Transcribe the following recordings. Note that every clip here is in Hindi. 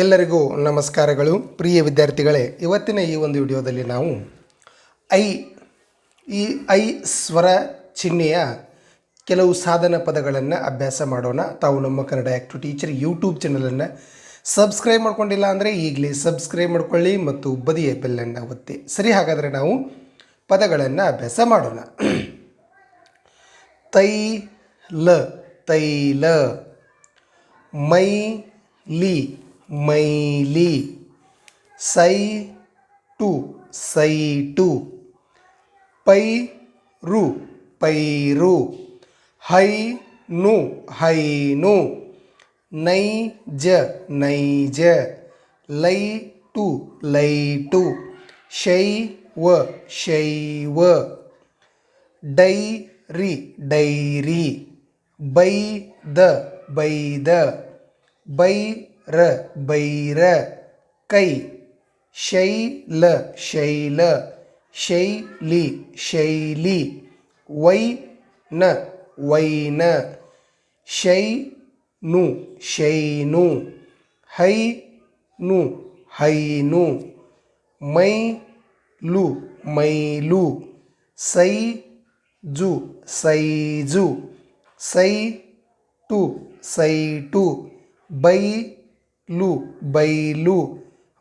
ಎಲ್ಲರಿಗೂ ನಮಸ್ಕಾರಗಳು. ಪ್ರಿಯ ವಿದ್ಯಾರ್ಥಿಗಳೇ, ಇವತ್ತಿನ ಈ ಒಂದು ವಿಡಿಯೋದಲ್ಲಿ ನಾವು ಐ, ಈ ಐ ಸ್ವರ ಚಿಹ್ನೆಯ ಕೆಲವು ಸಾಧನ ಪದಗಳನ್ನು ಅಭ್ಯಾಸ ಮಾಡೋಣ. ತಾವು ನಮ್ಮ ಕನ್ನಡ ಆ್ಯಕ್ಟು ಟೀಚರ್ ಯೂಟ್ಯೂಬ್ ಚಾನಲನ್ನು ಸಬ್ಸ್ಕ್ರೈಬ್ ಮಾಡ್ಕೊಂಡಿಲ್ಲ ಅಂದರೆ ಈಗಲೇ ಸಬ್ಸ್ಕ್ರೈಬ್ ಮಾಡ್ಕೊಳ್ಳಿ ಮತ್ತು ಬದಿಯ ಬೆಲ್ಲನ್ನು ಒತ್ತಿ. ಸರಿ, ಹಾಗಾದರೆ ನಾವು ಪದಗಳನ್ನು ಅಭ್ಯಾಸ ಮಾಡೋಣ. ತೈ ಲ ತೈಲ मैली। सई टू सई टू। पै रु पै रु। हई नु हई नु। नई ज नई ज। लई टू लई टू। शई व शई व। डई री डई री। बई द बई द। बई र बैर कै शैल शैल शैली शैली वै न वैन शैनु शैनु हैनु हैनु मैलू मैलू सैजू सैजू सैटू सैटू बै लू बैलू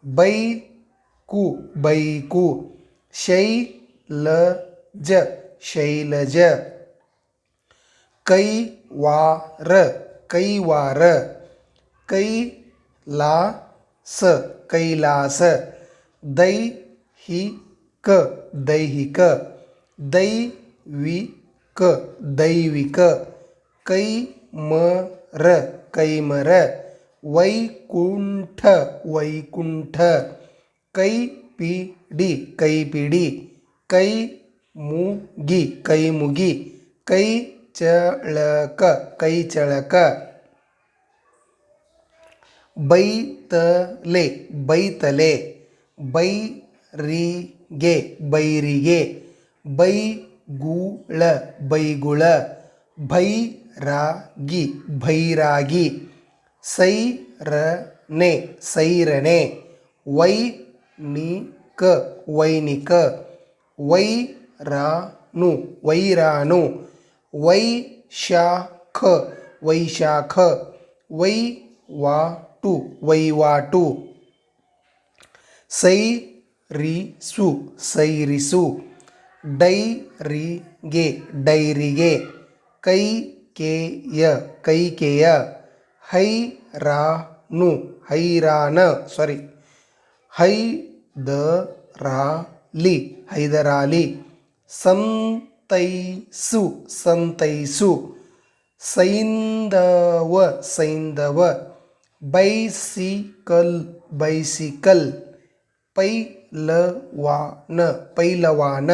बैकू बैकू शैलज शैलज कई वार कई वार कई ला स कैलास दैहिक दैहिक दैविक दैविक कैमर कैमर वैकुंठ वैकुंठ कैपिडी मुगी कैमुगी कैमुगी कैचळक कैचळक बैतले बैतले बैरिगे बैरिगे बैगुळ बैगुळ भैरागी भैरागी। ಸೈರನೆ ಸೈರಣೆ ವೈನಿಕ ವೈನಿಕ. ವೈರಾನು ವೈರಾನು ವೈಶಾಖ ವೈಶಾಖ. ವೈವಾಟು ವೈವಾಟು. ಸೈರಿಸು ಸೈರಿಸು. ಡೈರಿಗೆ ಡೈರಿಗೆ. ಕೈಕೇಯ. ಹೈರಾನು ಹೈರಾನ ಸಾರಿ ಹೈದರಾಲಿ ಹೈದರಾಲಿ ಸಂತೈಸು ಸಂತೈಸು ಸೈಂದವ ಸೈಂದವ ಬೈಸಿಕಲ್ ಬೈಸಿಕಲ್ ಪೈಲವಾನ ಪೈಲವಾನ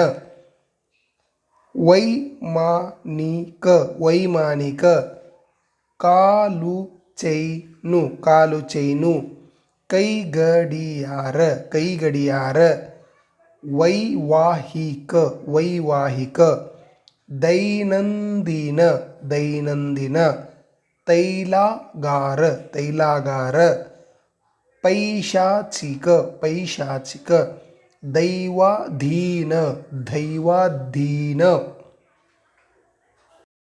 ವೈಮಾನಿಕ ವೈಮಾನಿಕ ಕಾಲು ಚೈನು ಕಾಲು ಚೈನು ಕೈಗಡಿಯಾರ ಕೈಗಡಿಯಾರ ವೈವಾಹಿಕ ವೈವಾಹಿಕ ದೈನಂದಿನ ದೈನಂದಿನ ತೈಲಾಗಾರ ತೈಲಾಗಾರ ಪೈಶಾಚಿಕ ಪೈಶಾಚಿಕ ದೈವಾಧೀನ ದೈವಾಧೀನ